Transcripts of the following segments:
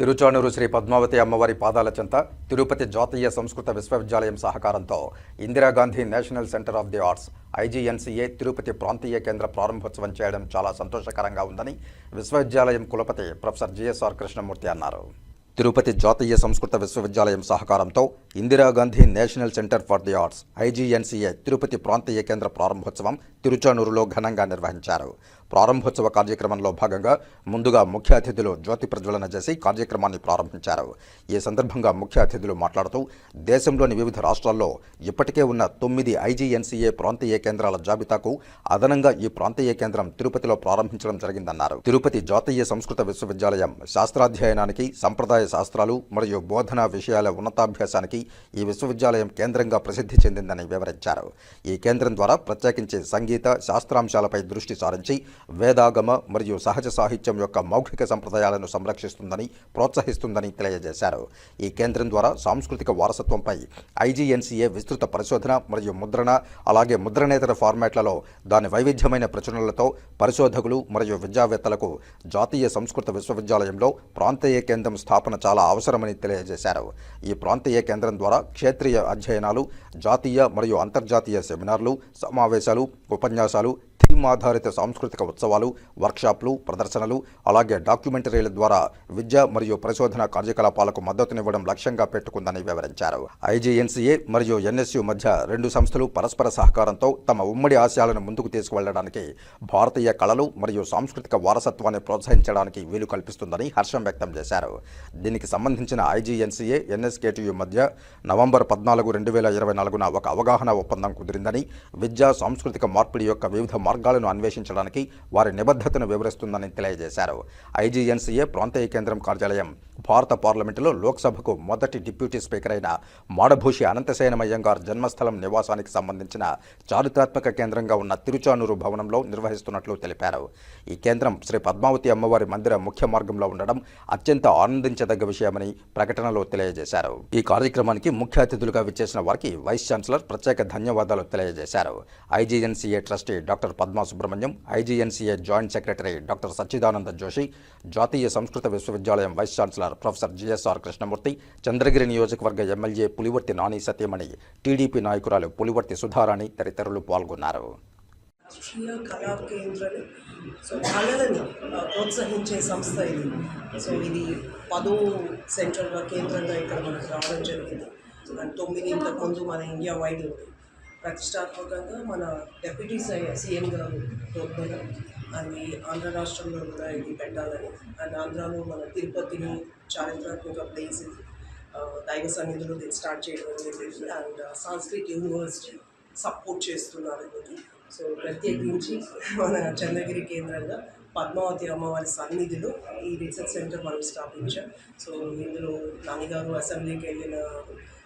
తిరుచానూరు శ్రీ పద్మావతి అమ్మవారి పాదాల చెంత తిరుపతి జాతీయ సంస్కృత విశ్వవిద్యాలయం సహకారంతో Indira Gandhi national centre of the arts IGNCA Tirupati ప్రాంతీయ కేంద్ర ప్రారంభోత్సవం చేయడం చాలా సంతోషకరంగా ఉందని విశ్వవిద్యాలయం కులపతి ప్రొఫెసర్ జిఎస్ఆర్ కృష్ణమూర్తి అన్నారు. తిరుపతి జాతీయ సంస్కృత విశ్వవిద్యాలయం సహకారంతో Indira Gandhi national centre for the arts IGNCA Tirupati ప్రాంతీయ కేంద్ర ప్రారంభోత్సవం తిరుచానూరులో ఘనంగా నిర్వహించారు. ప్రారంభోత్సవ కార్యక్రమంలో భాగంగా ముందుగా ముఖ్య అతిథులు జ్యోతి ప్రజ్వలన చేసి కార్యక్రమాన్ని ప్రారంభించారు. ఈ సందర్భంగా ముఖ్య అతిథులు మాట్లాడుతూ దేశంలోని వివిధ రాష్ట్రాల్లో ఇప్పటికే ఉన్న తొమ్మిది ఐజీఎన్సీఏ ప్రాంతీయ కేంద్రాల జాబితాకు అదనంగా ఈ ప్రాంతీయ కేంద్రం తిరుపతిలో ప్రారంభించడం జరిగిందన్నారు. తిరుపతి జాతీయ సంస్కృత విశ్వవిద్యాలయం శాస్త్రాధ్యయనానికి సంప్రదాయ శాస్త్రాలు మరియు బోధనా విషయాల ఉన్నతాభ్యాసానికి ఈ విశ్వవిద్యాలయం కేంద్రంగా ప్రసిద్ధి చెందిందని వివరించారు. ఈ కేంద్రం ద్వారా ప్రత్యేకించి సంగీత శాస్త్రాంశాలపై దృష్టి సారించి వేదాగమ మరియు సహజ సాహిత్యం యొక్క మౌఖిక సంప్రదాయాలను సంరక్షిస్తుందని ప్రోత్సహిస్తుందని తెలియజేశారు. ఈ కేంద్రం ద్వారా సాంస్కృతిక వారసత్వంపై ఐజీఎన్సీఏ విస్తృత పరిశోధన మరియు ముద్రణ అలాగే ముద్రణేతర ఫార్మాట్లలో దాని వైవిధ్యమైన ప్రచురణలతో పరిశోధకులు మరియు విద్యావేత్తలకు జాతీయ సంస్కృత విశ్వవిద్యాలయంలో ప్రాంతీయ కేంద్రం స్థాపన చాలా అవసరమని తెలియజేశారు. ఈ ప్రాంతీయ కేంద్రం ద్వారా క్షేత్రీయ అధ్యయనాలు జాతీయ మరియు అంతర్జాతీయ సెమినార్లు సమావేశాలు ఉపన్యాసాలు థీమ్ ఆధారిత సాంస్కృతిక ఉత్సవాలు వర్క్షాప్లు ప్రదర్శనలు అలాగే డాక్యుమెంటరీల ద్వారా విద్య మరియు పరిశోధన కార్యకలాపాలకు మద్దతునివ్వడం లక్ష్యంగా పెట్టుకుందని వివరించారు. ఐజీఎన్సీఏ మరియు ఎన్ఎస్యు మధ్య రెండు సంస్థలు పరస్పర సహకారంతో తమ ఉమ్మడి ఆశయాలను ముందుకు తీసుకువెళ్ళడానికి భారతీయ కళలు మరియు సాంస్కృతిక వారసత్వాన్ని ప్రోత్సహించడానికి వీలు కల్పిస్తుందని హర్షం వ్యక్తం చేశారు. దీనికి సంబంధించిన ఐజీఎన్సీఏ ఎన్ఎస్కేటీయు మధ్య నవంబర్ పద్నాలుగు రెండు వేల ఇరవై నాలుగున ఒక అవగాహన ఒప్పందం కుదిరిందని విద్యా సాంస్కృతిక మార్పిడి యొక్క వివిధ మార్గాలను అన్వేషించడానికి వారి నిబద్ధతను వివరిస్తుందని తెలియజేశారు. ఐజీఎన్సీఏ ప్రాంతీయ కేంద్రం కార్యాలయం భారత పార్లమెంటులో లోక్సభకు మొదటి డిప్యూటీ స్పీకర్ అయిన మాడభూషి అనంతశయనమయ్యంగార్ జన్మస్థలం నివాసానికి సంబంధించిన చారిత్రాత్మక కేంద్రంగా ఉన్న తిరుచానూరు భవనంలో నిర్వహిస్తున్నట్లు తెలిపారు. ఈ కేంద్రం శ్రీ పద్మావతి అమ్మవారి మందిర ముఖ్య మార్గంలో ఉండడం అత్యంత ఆనందించదగ్గ విషయమని ప్రకటనలో తెలియజేశారు. ఈ కార్యక్రమానికి ముఖ్య అతిథులుగా విచ్చేసిన వారికి వైస్ ఛాన్సలర్ ప్రత్యేక ధన్యవాదాలు తెలియజేశారు. IGNCA trustee doctor Padma Subrahmanyam IGNCA joint secretary doctor Sachchidananda Joshi జాతీయ సంస్కృత విశ్వవిద్యాలయం vice chancellor professor GSR Krishnamurthy Chandragiri నియోజకవర్గ ఎమ్మెల్యే పులివర్తి నాని సత్యమణి టీడీపీ నాయకురాలు పులివర్తి సుధారాణి తదితరులు పాల్గొన్నారు. రాష్ట్రీయ కళా కేంద్రాన్ని సో కళలను ప్రోత్సహించే సంస్థ ఇది. సో ఇది పదో సెంట్రల్గా కేంద్రంగా ఇక్కడ మనకు రావడం జరిగింది. అండ్ తొమ్మిది ఇంతకుముందు మన ఇండియా వైడ్ ప్రతిష్టాత్మకంగా మన డెప్యూటీ సీఎం గారు కోరుకున్నారు అది ఆంధ్ర రాష్ట్రంలో కూడా ఇది పెట్టాలని. అండ్ ఆంధ్రాలో మన తిరుపతిని చారిత్రాత్మక ప్లేస్ దైవ సన్నిధిలో దీన్ని స్టార్ట్ చేయడం జరిగింది. అండ్ సాంస్క్రిట్ యూనివర్సిటీ సపోర్ట్ చేస్తున్నారు దీనికి సో ప్రత్యేకించి మన చంద్రగిరి కేంద్రంగా పద్మావతి అమ్మవారి సన్నిధిలో ఈ రీసెర్చ్ సెంటర్ మనం స్థాపించాం. సో ఇందులో నాన్నగారు అసెంబ్లీకి వెళ్ళిన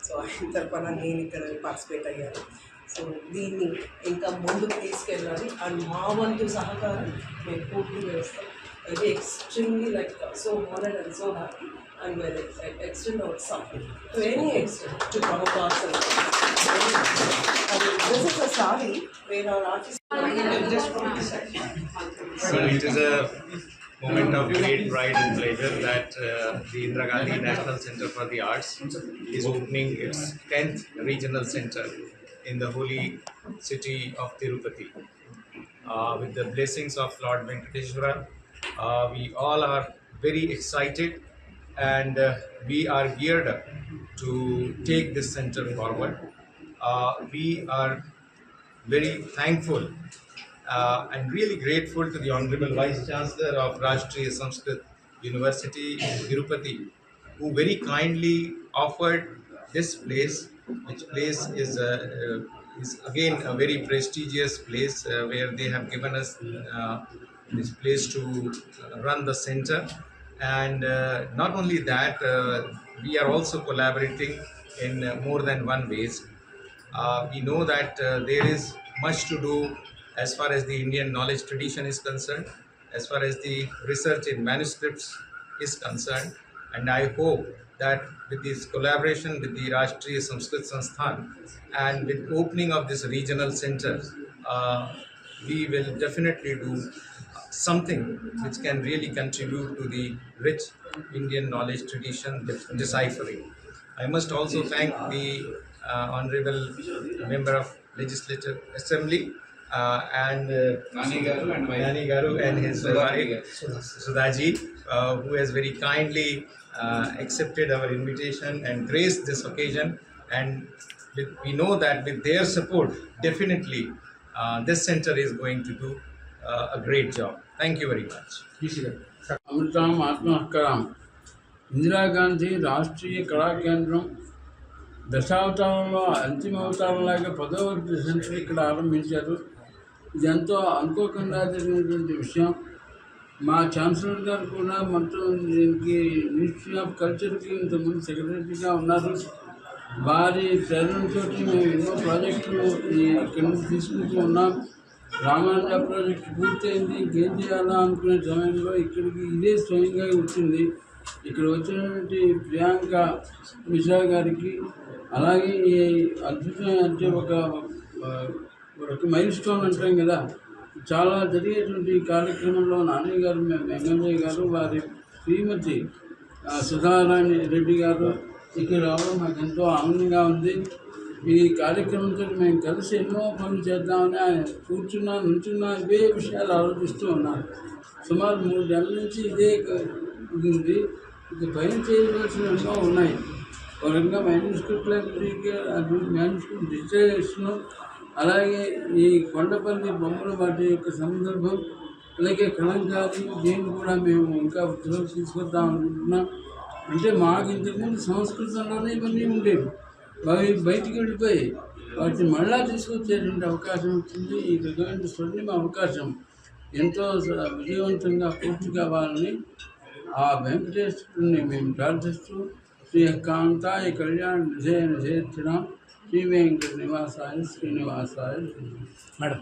సో ఆయన తరఫున నేను ఇక్కడ పార్టిసిపేట్ అయ్యాను. సో దీన్ని ఇంకా ముందుకు తీసుకెళ్ళాలి అండ్ మా వంతు సహకారం మేము పూర్తిగా చేస్తాం అది extremely like so honoured and so happy and well extend our support to any extent to come across This is a sari where our artists. So it is a moment of great pride and pleasure that uh, the Indira Gandhi National Center for the Arts is opening its 10th regional center in the holy city of Tirupati. Uh, with the blessings of Lord Venkateshwara, uh, we all are very excited and uh, we are geared up to take this center forward. Uh, we are very thankful uh, and really grateful to the Honorable Vice Chancellor of Rashtriya Sanskrit University in Tirupati, who very kindly offered this place, which place is, uh, uh, is again a very prestigious place uh, where they have given us this place to run the center. And not only that, we are also collaborating in more than one ways. Uh, we know that uh, there is much to do as far as the Indian knowledge tradition is concerned, as far as the research in manuscripts is concerned, and I hope that with this collaboration with the Rashtriya Sanskrit Sansthan and with opening of this regional center, uh, we will definitely do something which can really contribute to the rich Indian knowledge tradition deciphering. I must also thank the uh, honorable member of Legislative Assembly uh, and uh, Nani Garu and his wife Sudhaji, uh, who has very kindly uh, accepted our invitation and graced this occasion. And with, we know that with their support, definitely uh, this center is going to do uh, a great job. Thank you very much. అమృతాం ఆత్మహకరాం ఇందిరాగాంధీ రాష్ట్రీయ కళా కేంద్రం దశావతారంలో అంతిమ అవతారంలాగా పదవ century ఇక్కడ ఆరంభించారు ఇది ఎంతో అనుకోకుండా జరిగినటువంటి విషయం. మా ఛాన్సలర్ గారు కూడా మొత్తం దీనికి మినిస్ట్రీ ఆఫ్ కల్చర్కి ఇంతకుముందు సెక్రటరీగా ఉన్నారు. వారి ప్రేరణతో మేము ఎన్నో ప్రాజెక్టులు ఈ ఇక్కడి నుంచి తీసుకుంటూ ఉన్నాం. రామానుజ ప్రాజెక్ట్ పూర్తయింది. ఇంకేం చేయాలా అనుకునే సమయంలో ఇక్కడికి ఇదే స్వయంగా వచ్చింది. ఇక్కడ వచ్చినటువంటి ప్రియాంక మిశ్రా గారికి అలాగే ఈ అద్భుతం అంటే ఒక ఒక మైల్ స్టోన్ అంటాం కదా. చాలా జరిగేటువంటి కార్యక్రమంలో నాన్నయ్య గారు మేము ఎమ్మెల్యే గారు వారి శ్రీమతి సుధారాణి రెడ్డి గారు ఇక్కడ రావడం మాకు ఎంతో ఆనందంగా ఉంది. ఈ కార్యక్రమంతో మేము కలిసి ఎన్నో పనులు చేద్దామని ఆయన కూర్చున్నా నుంచున్నా ఇవే విషయాలు ఆలోచిస్తూ ఉన్నారు. సుమారు మూడు నెలల నుంచి ఇదే క- ఇది ఉంది. ఇక పైన చేయవలసిన ఎన్నో ఉన్నాయి. ఒక రకంగా మ్యానుస్క్రిప్ట్ లైబ్రరీకి అది మ్యానుస్క్రిప్ట్ అలాగే ఈ కొండపల్లి బొమ్మల వాటి యొక్క సందర్భం అలాగే కలంకారీ దీన్ని కూడా మేము ఇంకా వృద్ధిలోకి తీసుకొద్దాం అనుకుంటున్నాం. అంటే మాకు ఇంతకుముందు సంస్కృతంలోనే ఇవన్నీ ఉండేవి. అవి బయటికి వెళ్ళిపోయి వాటిని మళ్ళా తీసుకొచ్చేటువంటి అవకాశం వచ్చింది. ఈ రకమైన స్వర్ణిమ అవకాశం ఎంతో విజయవంతంగా పూర్తి కావాలని ఆ వెంకటేశ్వరుని మేము ప్రార్థిస్తూ శ్రీ కాంతాయ కళ్యాణ నిధేయ నిధేర్చన శ్రీ వెంకట నివాసాయ శ్రీనివాసాయ మేడం